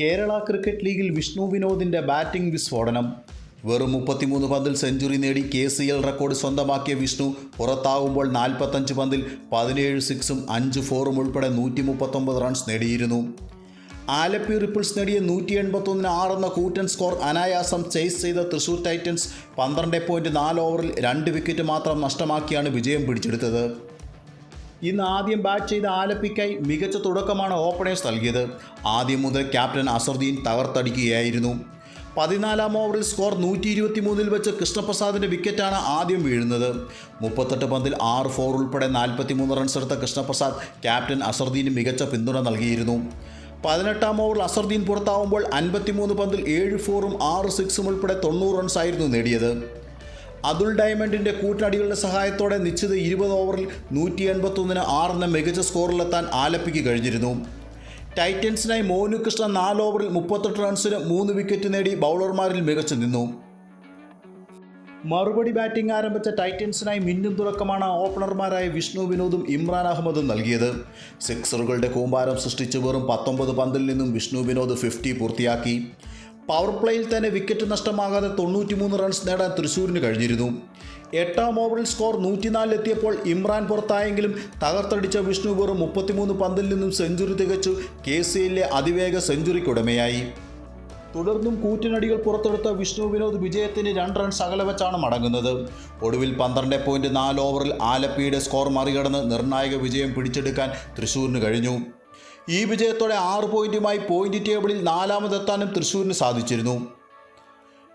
Kerala cricket ലീഗിൽ വിഷ്ണു വിനോദിന്റെ batting വിസ്ഫോടനം. വെറും മുപ്പത്തിമൂന്ന് പന്തിൽ സെഞ്ചുറി നേടി കെ സി എൽ റെക്കോർഡ് സ്വന്തമാക്കിയ വിഷ്ണു പുറത്താകുമ്പോൾ നാൽപ്പത്തഞ്ച് പന്തിൽ പതിനേഴ് സിക്സും അഞ്ച് ഫോറും ഉൾപ്പെടെ നൂറ്റി മുപ്പത്തൊമ്പത് റൺസ് നേടിയിരുന്നു. ആലപ്പി റിപ്പിൾസ് നേടിയ നൂറ്റി എൺപത്തൊന്നിന് ആറെന്ന കൂറ്റൻ സ്കോർ അനായാസം ചേസ് ചെയ്ത തൃശൂർ ടൈറ്റൻസ് പന്ത്രണ്ട് പോയിന്റ് നാല് ഓവറിൽ രണ്ട് വിക്കറ്റ് മാത്രം നഷ്ടമാക്കിയാണ് വിജയം പിടിച്ചെടുത്തത്. ഇന്ന് ആദ്യം ബാറ്റ് ചെയ്ത ആലപ്പിക്കായി മികച്ച തുടക്കമാണ് ഓപ്പണേഴ്സ് നൽകിയത്. ആദ്യം മുതൽ ക്യാപ്റ്റൻ അസറുദ്ദീൻ തകർത്തടിക്കുകയായിരുന്നു. പതിനാലാം ഓവറിൽ സ്കോർ നൂറ്റി ഇരുപത്തി മൂന്നിൽ വെച്ച് കൃഷ്ണപ്രസാദിന്റെ വിക്കറ്റാണ് ആദ്യം വീഴുന്നത്. മുപ്പത്തെട്ട് പന്തിൽ ആറ് ഫോർ ഉൾപ്പെടെ നാൽപ്പത്തി മൂന്ന് റൺസ് എടുത്ത കൃഷ്ണപ്രസാദ് ക്യാപ്റ്റൻ അസർദീന് മികച്ച പിന്തുണ നൽകിയിരുന്നു. പതിനെട്ടാം ഓവറിൽ അസർദീൻ പുറത്താവുമ്പോൾ അൻപത്തിമൂന്ന് പന്തിൽ ഏഴ് ഫോറും ആറ് സിക്സും ഉൾപ്പെടെ തൊണ്ണൂറ് റൺസായിരുന്നു നേടിയത്. അതുൽ ഡയമണ്ടിന്റെ കൂട്ടടികളുടെ സഹായത്തോടെ നിശ്ചിത ഇരുപത് ഓവറിൽ നൂറ്റി എൺപത്തൊന്നിന് ആറെന്ന മികച്ച സ്കോറിലെത്താൻ ആലപ്പിക്ക് കഴിഞ്ഞിരുന്നു. ടൈറ്റൻസിനായി മോനു കൃഷ്ണ നാല് ഓവറിൽ മുപ്പത്തെട്ട് റൺസിന് മൂന്ന് വിക്കറ്റ് നേടി ബൗളർമാരിൽ മികച്ചു നിന്നു. മറുപടി ബാറ്റിംഗ് ആരംഭിച്ച ടൈറ്റൻസിനായി മിന്നും തുടക്കമാണ് ഓപ്പണർമാരായ വിഷ്ണു വിനോദും ഇമ്രാൻ അഹമ്മദും നൽകിയത്. സിക്സറുകളുടെ കൂമ്പാരം സൃഷ്ടിച്ച് വെറും പത്തൊമ്പത് പന്തിൽ നിന്നും വിഷ്ണു വിനോദ് ഫിഫ്റ്റി പൂർത്തിയാക്കി. പവർ പ്ലേയിൽ തന്നെ വിക്കറ്റ് നഷ്ടമാകാതെ തൊണ്ണൂറ്റിമൂന്ന് റൺസ് നേടാൻ തൃശ്ശൂരിന് കഴിഞ്ഞിരുന്നു. എട്ടാം ഓവറിൽ സ്കോർ നൂറ്റിനാലിലെത്തിയപ്പോൾ ഇമ്രാൻ പുറത്തായെങ്കിലും തകർത്തടിച്ച വിഷ്ണു വെറും മുപ്പത്തിമൂന്ന് പന്തിൽ നിന്നും സെഞ്ചുറി തികച്ചു. കെ സി എല്ലിലെ അതിവേഗ സെഞ്ചുറിക്കുടമയായി. തുടർന്നും കൂറ്റിനടികൾ പുറത്തെടുത്ത വിഷ്ണു വിനോദ് വിജയത്തിന് രണ്ട് റൺസ് അകലെ വെച്ചാണ് മടങ്ങുന്നത്. ഒടുവിൽ പന്ത്രണ്ട് പോയിന്റ് നാല് ഓവറിൽ ആലപ്പിയുടെ സ്കോർ മറികടന്ന് നിർണായക വിജയം പിടിച്ചെടുക്കാൻ തൃശ്ശൂരിന് കഴിഞ്ഞു. ഈ വിജയത്തോടെ ആറ് പോയിന്റുമായി പോയിന്റ് ടേബിളിൽ നാലാമതെത്താനും തൃശൂരിന് സാധിച്ചിരുന്നു.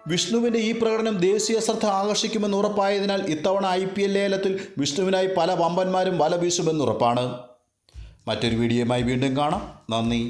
വിഷ്ണുവിന്റെ ഈ പ്രകടനം ദേശീയ ശ്രദ്ധ ആകർഷിക്കുമെന്ന് ഉറപ്പായതിനാൽ ഇത്തവണ ഐ പി എൽ ലേലത്തിൽ വിഷ്ണുവിനായി പല വമ്പന്മാരും വല വീശുമെന്നുറപ്പാണ് മറ്റൊരു വീഡിയോയുമായി വീണ്ടും കാണാം. നന്ദി.